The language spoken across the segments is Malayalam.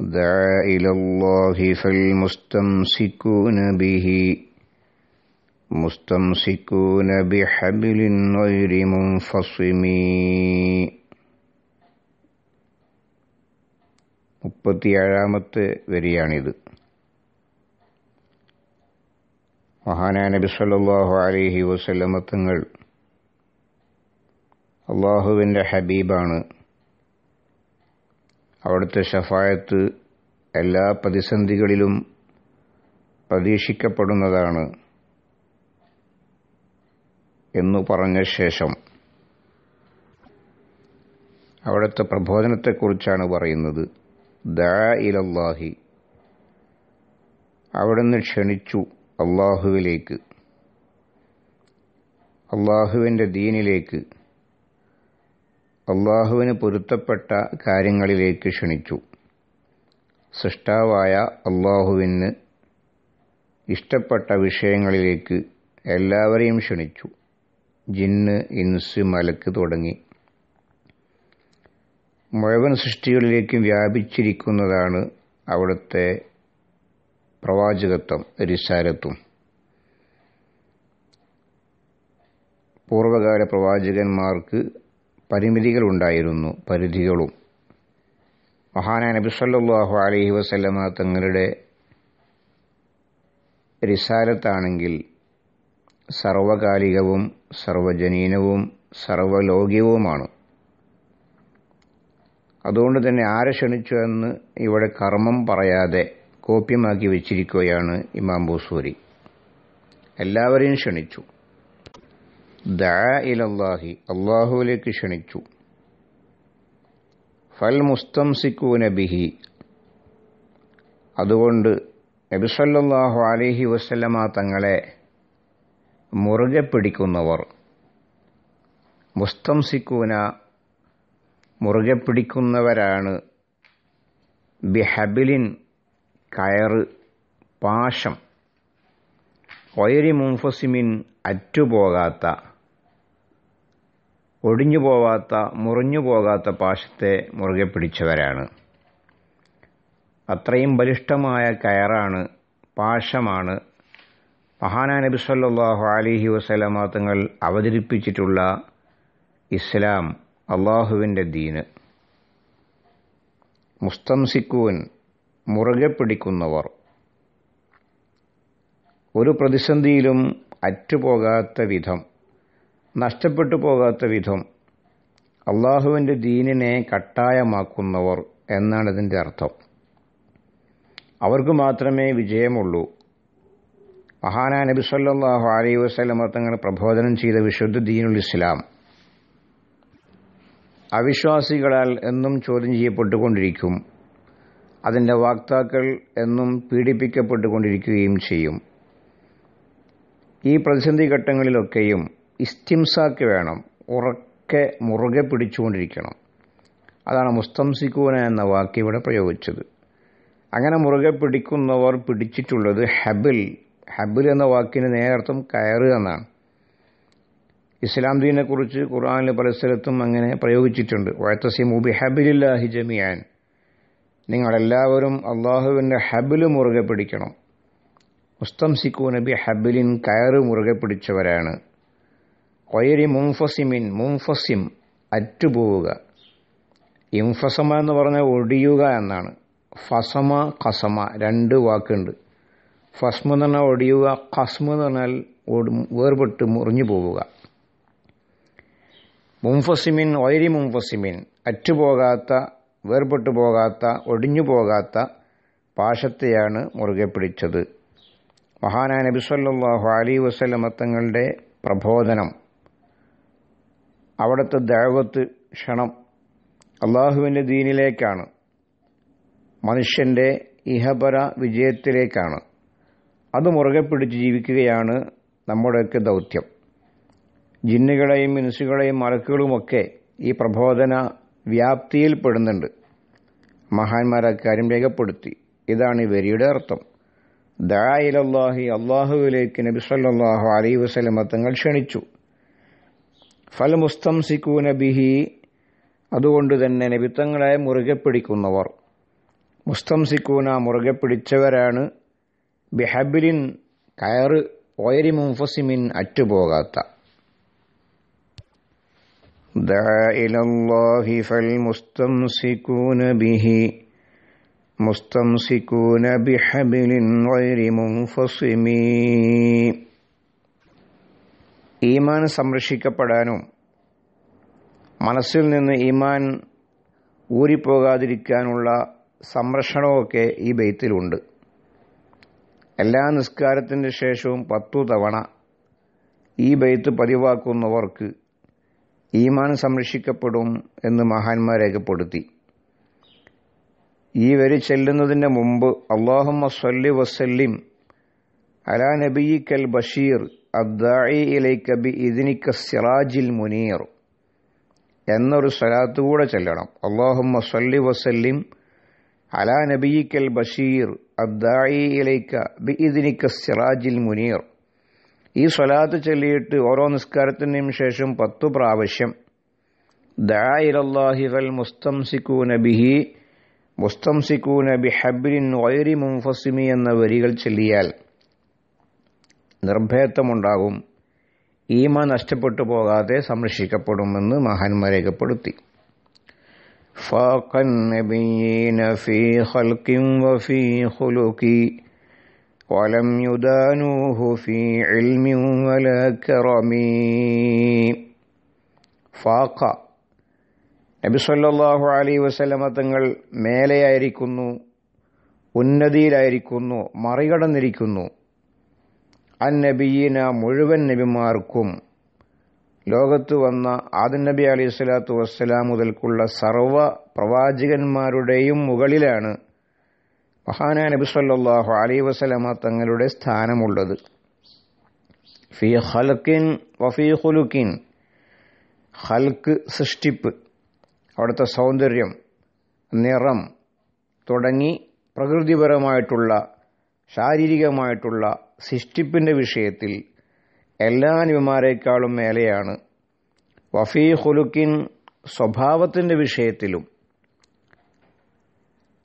دعا إلى الله فالمستمسكون به مستمسكون بحبل غير منفصم മുപ്പത്തിയേഴാമത്തെ വരിയാണിത് മഹാനായ നബി സല്ലല്ലാഹു അലൈഹി വസല്ലമ തങ്ങൾ അള്ളാഹുവിൻ്റെ ഹബീബാണ് അവിടുത്തെ ഷഫായത്ത് എല്ലാ പ്രതിസന്ധികളിലും പ്രതീക്ഷിക്കപ്പെടുന്നതാണ് എന്നു പറഞ്ഞ ശേഷം അവിടുത്തെ പ്രബോധനത്തെക്കുറിച്ചാണ് പറയുന്നത്. ദാ ഇലല്ലാഹി. അവിടുന്ന് ക്ഷണിച്ചു അള്ളാഹുവിലേക്ക് അള്ളാഹുവിന്റെ ദീനിലേക്ക്. അള്ളാഹുവിന് പൊരുത്തപ്പെട്ട കാര്യങ്ങളിലേക്ക് ക്ഷണിച്ചു. സൃഷ്ടാവായ അള്ളാഹുവിന് ഇഷ്ടപ്പെട്ട വിഷയങ്ങളിലേക്ക് എല്ലാവരെയും ക്ഷണിച്ചു. ജിന്ന് ഇൻസ് മലക്ക് തുടങ്ങി. മുഴുവൻ സൃഷ്ടികളിലേക്കും വ്യാപിച്ചിരിക്കുന്നതാണ് അവിടുത്തെ പ്രവാചകത്വം രിസാരത്വം പൂർവകാല പ്രവാചകന്മാർക്ക് പരിമിതികളുണ്ടായിരുന്നു പരിധികളും. മഹാനായ നബി സല്ലല്ലാഹു അലൈഹി വസല്ലമ തങ്ങളുടെ റിസാലത്താണെങ്കിൽ സർവകാലികവും സർവജനീനവും സർവലോകികവുമാണ് അതുകൊണ്ട് തന്നെ ആരെ ക്ഷണിച്ചു എന്ന് ഇവിടെ കർമ്മം പറയാതെ കോപ്യമാക്കി വെച്ചിരിക്കുകയാണ് ഇമാം ബൂസൂരി. എല്ലാവരെയും ക്ഷണിച്ചു. ദാ ഇലല്ലാഹി അള്ളാഹുവിലേക്ക് ക്ഷണിച്ചു. ഫൽ മുസ്തംസിക്കൂന ബിഹി അതുകൊണ്ട് നബിസല്ലാഹു അലഹി വസ്ലമ തങ്ങളെ മുറുകെ പിടിക്കുന്നവർ മുസ്തംസിക്കൂന മുറുകെ പിടിക്കുന്നവരാണ് ബിഹബിലിൻ കയറ് പാശം വൈരി മുംഫസിമിൻ അറ്റുപോകാത്ത ഒടിഞ്ഞു പോവാത്ത മുറിഞ്ഞു പോകാത്ത പാശത്തെ മുറുകെ പിടിച്ചവരാണ്. അത്രയും ബലിഷ്ഠമായ കയറാണ് പാശമാണ് മഹാനാ നബി സല്ലാഹു അലിഹി വസലമ തങ്ങൾ അവതരിപ്പിച്ചിട്ടുള്ള ഇസ്ലാം അള്ളാഹുവിന്റെ ദീന്. മുസ്തംസിക്കുവൻ മുറുകെ പിടിക്കുന്നവർ. ഒരു പ്രതിസന്ധിയിലും അറ്റുപോകാത്ത വിധം. നഷ്ടപ്പെട്ടു പോകാത്ത വിധം അള്ളാഹുവിന്റെ ദീനിനെ കട്ടായമാക്കുന്നവർ എന്നാണ് ഇതിന്റെ അർത്ഥം. അവർക്ക് മാത്രമേ വിജയമുള്ളൂ. മഹാനാ നബി സല്ലാഹു അലൈ വസല്ലമ തങ്ങൾ പ്രബോധനം ചെയ്ത വിശുദ്ധ ദീനുൽ ഇസ്ലാം. അവിശ്വാസികളാൽ എന്നും ചോദ്യം ചെയ്യപ്പെട്ടുകൊണ്ടിരിക്കും. അതിന്റെ വാക്താക്കൾ എന്നും പീഡിപ്പിക്കപ്പെട്ടുകൊണ്ടിരിക്കുകയും ചെയ്യും. ഈ പ്രതിസന്ധി ഘട്ടങ്ങളിലൊക്കെയും ഇസ്തിംസാക്ക് വേണം. ഉറക്കെ മുറുകെ പിടിച്ചുകൊണ്ടിരിക്കണം. അതാണ് മുസ്തംസിക്കൂന എന്ന വാക്ക് ഇവിടെ പ്രയോഗിച്ചത്. അങ്ങനെ മുറുകെ പിടിക്കുന്നവർ പിടിച്ചിട്ടുള്ളത് ഹബിൽ. ഹബിൽ എന്ന വാക്കിന് നേരർത്ഥം കയറ് എന്നാണ്. ഇസ്ലാം ദീനെക്കുറിച്ച് ഖുർആാനിൽ പല സ്ഥലത്തും അങ്ങനെ പ്രയോഗിച്ചിട്ടുണ്ട്. വഴത്തസി ബി ഹബിലില്ലാഹി ജമിയാൻ നിങ്ങളെല്ലാവരും അള്ളാഹുവിന്റെ ഹബിൽ മുറുകെ പിടിക്കണം. മുസ്തംസിക്കൂ നബി ഹബിലിൻ കയറ് മുറുകെ പിടിച്ചവരാണ്. കൊയരി മുംഫസിമിൻ മുംഫസിം അറ്റുപോവുക. ഇംഫസമ എന്ന് പറഞ്ഞാൽ ഒടിയുക എന്നാണ്. ഫസമ കസമ രണ്ട് വാക്കുണ്ട്. ഫസ്മ എന്ന് പറഞ്ഞാൽ ഒടിയുക കസ്മ എന്ന് പറഞ്ഞാൽ വേർപെട്ട് മുറിഞ്ഞു പോവുക. മുംഫസിമിൻ ഒയരി മുംഫസിമിൻ അറ്റുപോകാത്ത വേർപെട്ടു പോകാത്ത ഒടിഞ്ഞു പോകാത്ത പാശത്തെയാണ് മുറുകെ പിടിച്ചത്. മഹാനായ നബിസ്വല്ലാഹു അലി വസ്ലമത്തങ്ങളുടെ പ്രബോധനം അവിടുത്തെ ദൈവത്ത് ക്ഷണം അള്ളാഹുവിന്റെ ദീനിലേക്കാണ്. മനുഷ്യന്റെ ഇഹപര വിജയത്തിലേക്കാണ്. അത് മുറുകെ പിടിച്ച് ജീവിക്കുകയാണ് നമ്മുടെയൊക്കെ ദൗത്യം. ജിന്നുകളെയും മിനുസുകളെയും മലക്കുകളുമൊക്കെ ഈ പ്രബോധന വ്യാപ്തിയിൽ പെടുന്നുണ്ട്. മഹാന്മാർ അക്കാര്യം രേഖപ്പെടുത്തി. ഇതാണ് ഈ വരിയുടെ അർത്ഥം. ദായിലല്ലാഹി അള്ളാഹുവിലേക്ക് നബി അലൈ അലൈഹി വസല്ലമ തങ്ങൾ ക്ഷണിച്ചു. ഫലമുസ്തംസിക്കൂന ബിഹി അതുകൊണ്ട് തന്നെ നബിത്തങ്ങളായ മുറുകെ പിടിക്കുന്നവർ. മുസ്തംസിക്കൂന മുറുകെ പിടിച്ചവരാണ് ബിഹബിലിൻ കയറ് ഓയരി മുംഫസിമിൻ അറ്റുപോകാത്ത. മുസ്തംസിക്കൂന ബിഹബിലിൻ ഒയരി മുഫസിമീ ഈമാൻ സംരക്ഷിക്കപ്പെടാനും മനസ്സിൽ നിന്ന് ഈമാൻ ഊരിപ്പോകാതിരിക്കാനുള്ള സംരക്ഷണമൊക്കെ ഈ ബെയ്ത്തിലുണ്ട്. എല്ലാ നിസ്കാരത്തിന്റെ ശേഷവും പത്തു തവണ ഈ ബെയ്ത്ത് പതിവാക്കുന്നവർക്ക് ഈമാൻ സംരക്ഷിക്കപ്പെടും എന്ന് മഹാന്മാർ രേഖപ്പെടുത്തി. ഈ വരി ചെല്ലുന്നതിന് മുമ്പ് അള്ളാഹുമ്മ സല്ലി വസല്ലിം അലാ നബിയിക്കൽ ബഷീർ ഇതിനിക്ക സിറാജിൽ മുനീർ. എന്നൊരു സ്വലാത്ത് കൂടെ ചെല്ലണം. അള്ളാഹുമ്മ സല്ലി വസല്ലിം അലാ നബിയിക്കൽ ബഷീർ അദ്ദാഇ സിറാജിൽ മുനീർ. ഈ സ്വലാത്ത് ചൊല്ലിയിട്ട് ഓരോ നിസ്കാരത്തിനും ശേഷം പത്തു പ്രാവശ്യം വൽ മുസ്തംസിക്കൂന ബിഹി മുസ്തംസിക്കൂന ബി ഹബ്രിൻ വൈരി മുംഫസിമി എന്ന വരികൾ ചൊല്ലിയാൽ നിർഭയത്വമുണ്ടാകും ഈമ നഷ്ടപ്പെട്ടു പോകാതെ സംരക്ഷിക്കപ്പെടുമെന്ന് മഹാന്മാർ രേഖപ്പെടുത്തി فاق النبيين في خلق وفي خلق ولم يدانوه في علم ولا كرم ഫാഖ നബി സല്ലല്ലാഹു അലൈഹി വസല്ലമ തങ്ങൾ മേലെയായിരിക്കുന്നു ഉന്നതിയിലായിരിക്കുന്നു മറികടന്നിരിക്കുന്നു അൻ നബിയീന മുഴുവൻ നബിമാർക്കും. ലോകത്ത് വന്ന ആദൻ നബി അലൈഹി സ്വലാത്തു വസ്സലാം മുതൽക്കുള്ള സർവ പ്രവാചകന്മാരുടെയും മുകളിലാണ് മഹാന നബി സല്ലാഹു അലൈഹി വസ്സലാമ തങ്ങളുടെ സ്ഥാനമുള്ളത്. ഫി ഖൽക്കിൻ വഫി ഹുലുക്കിൻ ഹൽക്ക് സൃഷ്ടിപ്പ് അവിടുത്തെ സൗന്ദര്യം നിറം തുടങ്ങി പ്രകൃതിപരമായിട്ടുള്ള ശാരീരികമായിട്ടുള്ള സൃഷ്ടിപ്പിന്റെ വിഷയത്തിൽ എല്ലാ നബിമാരെക്കാളും മേലെയാണ്. വഫീ ഹുലുക്കിൻ സ്വഭാവത്തിന്റെ വിഷയത്തിലും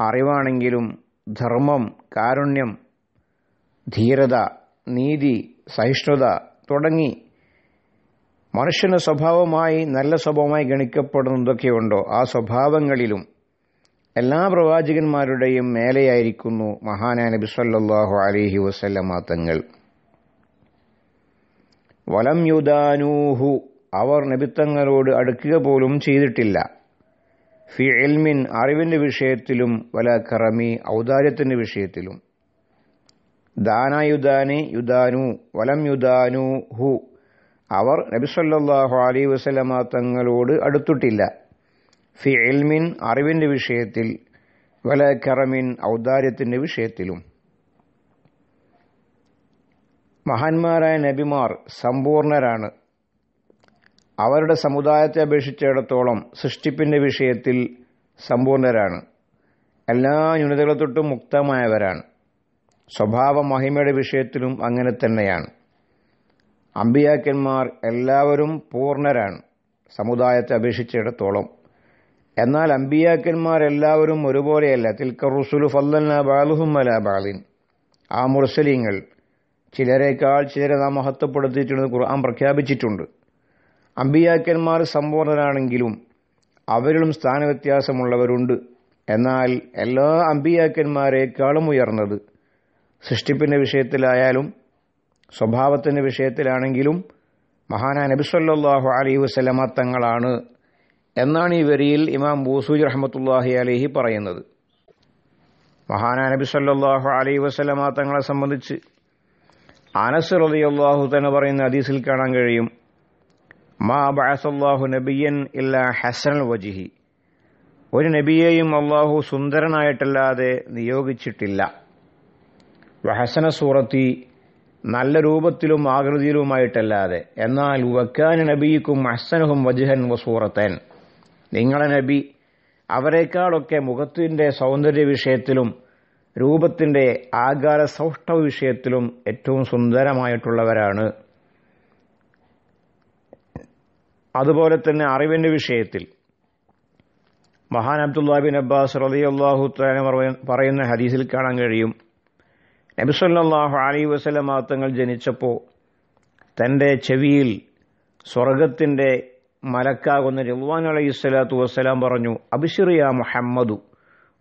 അറിവാണെങ്കിലും ധർമ്മം കാരുണ്യം ധീരത നീതി സഹിഷ്ണുത തുടങ്ങി മനുഷ്യന് സ്വഭാവമായി നല്ല സ്വഭാവമായി ഗണിക്കപ്പെടുന്നതൊക്കെയുണ്ടോ? ആ സ്വഭാവങ്ങളിലും എല്ലാ പ്രവാചകന്മാരുടെയും മേലെയായിരിക്കുന്നു മഹാനാ നബി സല്ലല്ലാഹു അലൈഹി വസല്ലമ തങ്ങൾ. വലം യുദാനൂഹു. അവർ നബിത്തങ്ങളോട് അടുക്കുക പോലും ചെയ്തിട്ടില്ല. ഫി എൽമിൻ അറിവിന്റെ വിഷയത്തിലും വല കറമി ഔദാര്യത്തിന്റെ വിഷയത്തിലും. ദാനായുദാനി യുദാനു വലം യുദാനു ഹു അവർ നബിസല്ലാഹു അലൈ വസലമ തങ്ങളോട് അടുത്തിട്ടില്ല. ഫി എൽമിൻ അറിവിന്റെ വിഷയത്തിൽ വല കറമിൻ ഔദാര്യത്തിന്റെ വിഷയത്തിലും. മഹാന്മാരായ നബിമാർ സമ്പൂർണരാണ്. അവരുടെ സമുദായത്തെ അപേക്ഷിച്ചിടത്തോളം സൃഷ്ടിപ്പിന്റെ വിഷയത്തിൽ സമ്പൂർണരാണ്. എല്ലാ ന്യൂനതകളെ തൊട്ടും മുക്തമായവരാണ്. സ്വഭാവ മഹിമയുടെ വിഷയത്തിലും അങ്ങനെ തന്നെയാണ്. അമ്പിയാക്കന്മാർ എല്ലാവരും പൂർണരാണ് സമുദായത്തെ അപേക്ഷിച്ചിടത്തോളം. എന്നാൽ അമ്പിയാക്കന്മാരെല്ലാവരും ഒരുപോലെയല്ല. തിൽക്ക റുസുലു ഫല്ലന ബാലുഹും അല ബാലിൻ. ആ മുർസലിങ്ങൾ ചിലരെക്കാൾ ചിലരെ നാം മഹത്വപ്പെടുത്തിയിട്ടുണ്ട് ഖുർആൻ പ്രഖ്യാപിച്ചിട്ടുണ്ട്. അമ്പിയാക്കന്മാർ സമ്പൂർണരാണെങ്കിലും അവരിലും സ്ഥാനവ്യത്യാസമുള്ളവരുണ്ട്. എന്നാൽ എല്ലാ അമ്പിയാക്കന്മാരെക്കാളും ഉയർന്നത് സൃഷ്ടിപ്പിന്റെ വിഷയത്തിലായാലും സ്വഭാവത്തിന്റെ വിഷയത്തിലാണെങ്കിലും മഹാനാ നബിസ്വല്ലാഹു അലൈഹി വസ്ലമ തങ്ങളാണ്. എന്നാണ് ഈ വരിയിൽ ഇമാം ബൂസൂജ് റഹമത്തുല്ലാഹി അലഹി പറയുന്നത്. മഹാനാ നബി സല്ലാഹു അലൈഹി വസ്ലമ തങ്ങളെ സംബന്ധിച്ച് അനസ് റളിയല്ലാഹു തന്നെ പറയുന്ന ഹദീസിൽ കാണാൻ കഴിയും. മാ ബഅസല്ലാഹു നബിയൻ ഇല്ല ഹസൻ വജിഹി. ഒരു നബിയെയും അള്ളാഹു സുന്ദരനായിട്ടല്ലാതെ നിയോഗിച്ചിട്ടില്ല. വഹസന സൂറത്തി നല്ല രൂപത്തിലും ആകൃതിയിലുമായിട്ടല്ലാതെ. എന്നാൽ വക്കാൻ നബിക്കും അഹ്സനഹും വജുഹൻ വസൂറത്തൻ നിങ്ങളെ നബി അവരെക്കാളൊക്കെ മുഖത്തിന്റെ സൗന്ദര്യ വിഷയത്തിലും രൂപത്തിന്റെ ആകാര സൗഷ്ഠവ വിഷയത്തിലും ഏറ്റവും സുന്ദരമായിട്ടുള്ളവരാണ്. അതുപോലെ തന്നെ അറിവിന്റെ വിഷയത്തിൽ. മഹാൻ അബ്ദുല്ലാ ബിൻ അബ്ബാസ് റളിയല്ലാഹു തആല പറയുന്ന ഹദീസിൽ കാണാൻ കഴിയും. നബി അലി വസല്ലം തങ്ങൾ ജനിച്ചപ്പോൾ തന്റെ ചെവിയിൽ സ്വർഗത്തിന്റെ മലക്കാകുന്ന റിൽവാൻ അലൈഹി സ്വലാത്തു വസ്സലാം പറഞ്ഞു അബിഷിറിയ മുഹമ്മദു.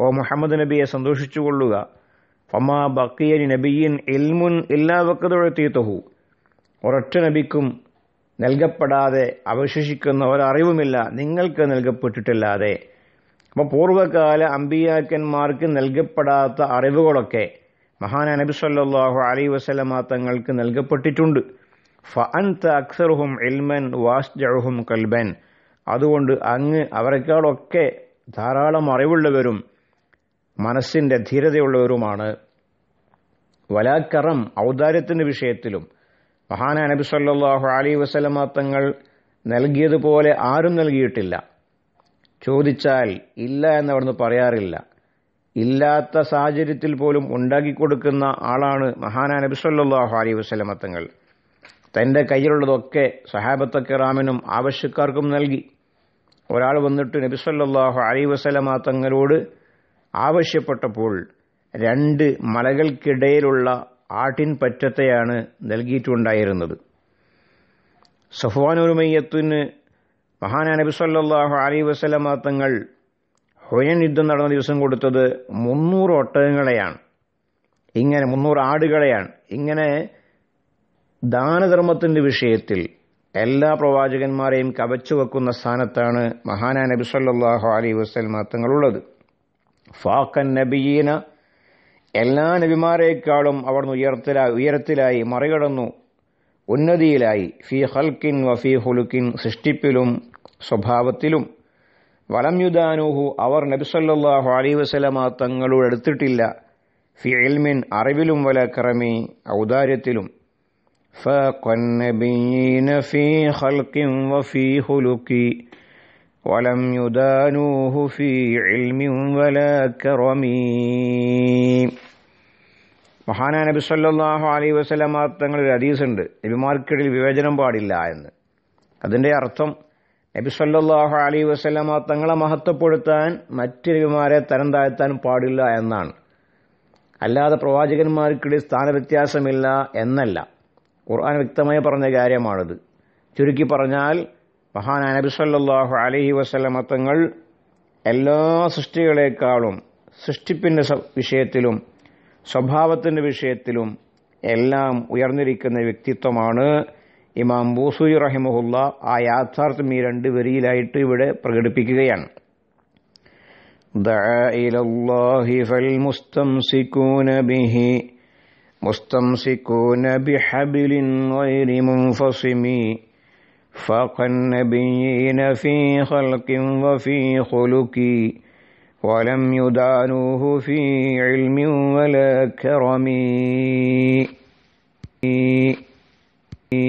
ഓ മുഹമ്മദ് നബിയെ സന്തോഷിച്ചുകൊള്ളുക. ഫമാ ബക്കിയൻ നബിയിൻ ഇൽമുൻ എല്ലാ വക്കതൊഴത്തീത്തഹു ഒരൊറ്റ നബിക്കും നൽകപ്പെടാതെ അവശേഷിക്കുന്ന ഒരറിവുമില്ല നിങ്ങൾക്ക് നൽകപ്പെട്ടിട്ടില്ലാതെ. അപ്പോൾ പൂർവകാല അമ്പിയാക്കന്മാർക്ക് നൽകപ്പെടാത്ത അറിവുകളൊക്കെ മഹാന നബി സല്ലാഹു അലൈ വസലമ തങ്ങൾക്ക് നൽകപ്പെട്ടിട്ടുണ്ട്. ഫഅൻത അക്സറുഹും ഇൽമൻ വാസ്ജഹും കൽബൻ. അതുകൊണ്ട് അങ്ങ് അവരെക്കാളൊക്കെ ധാരാളം അറിവുള്ളവരും മനസ്സിന്റെ ധീരതയുള്ളവരുമാണ്. വലാക്കറം ഔദാര്യത്തിന്റെ വിഷയത്തിലും. മഹാന നബി സല്ലാഹു അലി വസലമ തങ്ങൾ നൽകിയതുപോലെ ആരും നൽകിയിട്ടില്ല. ചോദിച്ചാൽ ഇല്ല എന്നവിടുന്ന് പറയാറില്ല. ഇല്ലാത്ത സാഹചര്യത്തിൽ പോലും ഉണ്ടാക്കി കൊടുക്കുന്ന ആളാണ് മഹാന നബി സല്ലാഹു അലി വസലമ തങ്ങൾ. തന്റെ കയ്യിലുള്ളതൊക്കെ സഹാബത്ത റാമിനും ആവശ്യക്കാർക്കും നൽകി. ഒരാൾ വന്നിട്ട് നബി സല്ലാഹു അലൈ വസലമ തങ്ങളോട് ആവശ്യപ്പെട്ടപ്പോൾ രണ്ട് മലകൾക്കിടയിലുള്ള ആട്ടിൻ പറ്റത്തെയാണ് നൽകിയിട്ടുണ്ടായിരുന്നത്. സഫ്വാനുരുമയ്യത്തിന് മഹാന നബി സല്ലാഹു അലൈ വസലമ തങ്ങൾ ഹുയൻ യുദ്ധം നടന്ന ദിവസം കൊടുത്തത് മുന്നൂറ് ഒട്ടകങ്ങളെയാണ്. ഇങ്ങനെ മുന്നൂറ് ആടുകളെയാണ്. ഇങ്ങനെ ദാനധർമ്മത്തിന്റെ വിഷയത്തിൽ എല്ലാ പ്രവാചകന്മാരെയും കവച്ചു വെക്കുന്ന സ്ഥാനത്താണ് മഹാന നബി സല്ലാഹു അലൈ വസ്ലമ തങ്ങളുള്ളത്. ഫാക്കൻ നബിയീന. എല്ലാ നബിമാരെക്കാളും അവിടുന്ന് ഉയർത്തിലായി ഉയരത്തിലായി മറികടന്നു. ഉന്നതിയിലായി. ഫി ഹൽക്കിൻ വഫി ഹുലുക്കിൻ സൃഷ്ടിപ്പിലും സ്വഭാവത്തിലും. വലം യുദാനുഹു. അവർ നബിസല്ലാഹു അലൈ വസ്ലമ തങ്ങളോട് എടുത്തിട്ടില്ല. ഫി എൽമിൻ അറിവിലും വല കറമി ഔദാര്യത്തിലും. فالنبيين في خلق وفي خلق ولم يدانوه في علم ولا كرم മഹാന നബി സല്ലാഹു അലൈ വസ്ലമ തങ്ങളിൽ ഹദീസുണ്ട് നബിമാർക്കിടയിൽ വിവേചനം പാടില്ല എന്ന് അതിൻ്റെ അർത്ഥം നബി സല്ലാഹു അലൈ വസ്ലമ തങ്ങളെ മഹത്വപ്പെടുത്താൻ മറ്റ് നബിമാരെ തരം താഴ്ത്താൻ പാടില്ല എന്നാണ് അല്ലാതെ പ്രവാചകന്മാർക്കിടയിൽ സ്ഥാനവ്യത്യാസമില്ല എന്നല്ല ഖുർആൻ വ്യക്തമായി പറഞ്ഞ കാര്യമാണിത്. ചുരുക്കി പറഞ്ഞാൽ മഹാൻ നബി സല്ലാഹു അലഹി വസ്ലമത്തങ്ങൾ എല്ലാ സൃഷ്ടികളെക്കാളും സൃഷ്ടിപ്പിന്റെ വിഷയത്തിലും സ്വഭാവത്തിന്റെ വിഷയത്തിലും എല്ലാം ഉയർന്നിരിക്കുന്ന വ്യക്തിത്വമാണ് ഇമാം ബൂസൂരി റഹിമഹുല്ല. ആ യാഥാർത്ഥ്യം ഈ രണ്ട് വരിയിലായിട്ട് ഇവിടെ പ്രകടിപ്പിക്കുകയാണ്. ദ ഇലല്ലാഹി ഫൽ മുസ്തംസികൂന ബിഹി مستمسكون بحبل غير منفصم. فاق النبيين في خلق وفي خلق ولم يدانوه في علم ولا كرم.